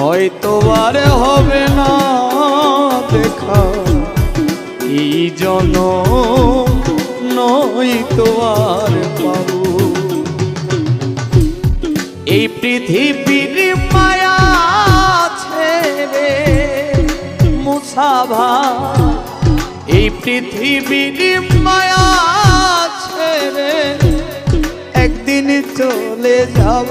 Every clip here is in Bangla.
হয়তো আর হবে না দেখা। এই জনম নয় তো আর পাবো। এই পৃথিবীর মায়া ছেড়ে মুসাভা এই পৃথিবীর মায়া ছেড়ে একদিন চলে যাব।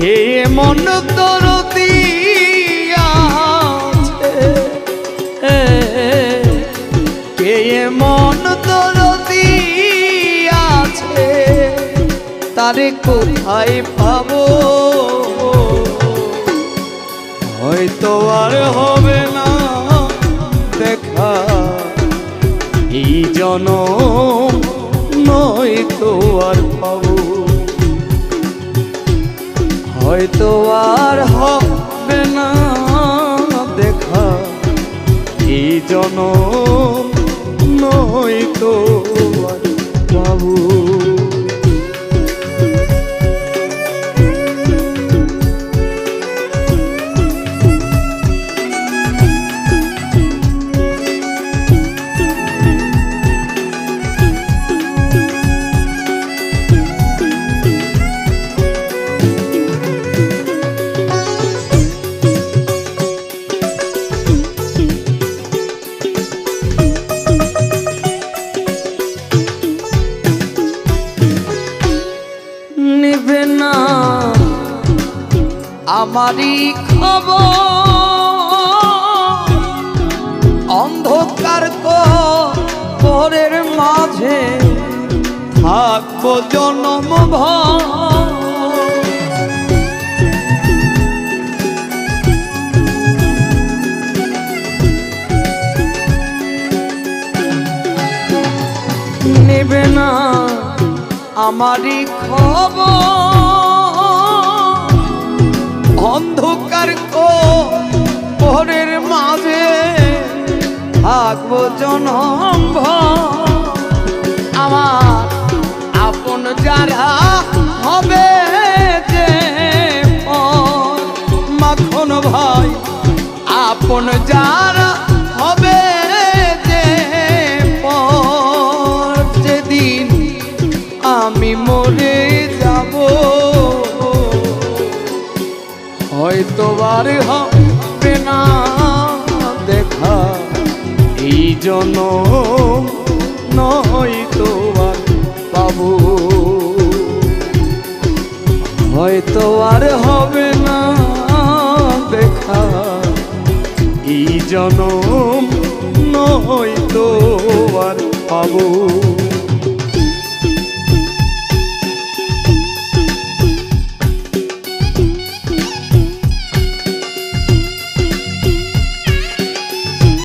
কে মন তোর কে মন তোর দিয়াছে তারে কোথায় পাবো? হয়তো আর হবে না দেখা। এই জন নয় তো আর পাবো? হয়তো আর হবে না দেখা। এই জন নয় আমারই খবর। অন্ধকার পরের মাঝে থাকব জনম নেবে না আমারই খবর। অন্ধকার পরের মাঝে থাকব জনম আমার আপন যারা হবে যে মাখন ভাই, আপন যারা হবে যে যেদিন আমি মরে আর হবে না দেখা। এই জন নয় তো আর পাবো। হয়তো আর হবে না দেখা। এই জনম নয়তো আর পাবো।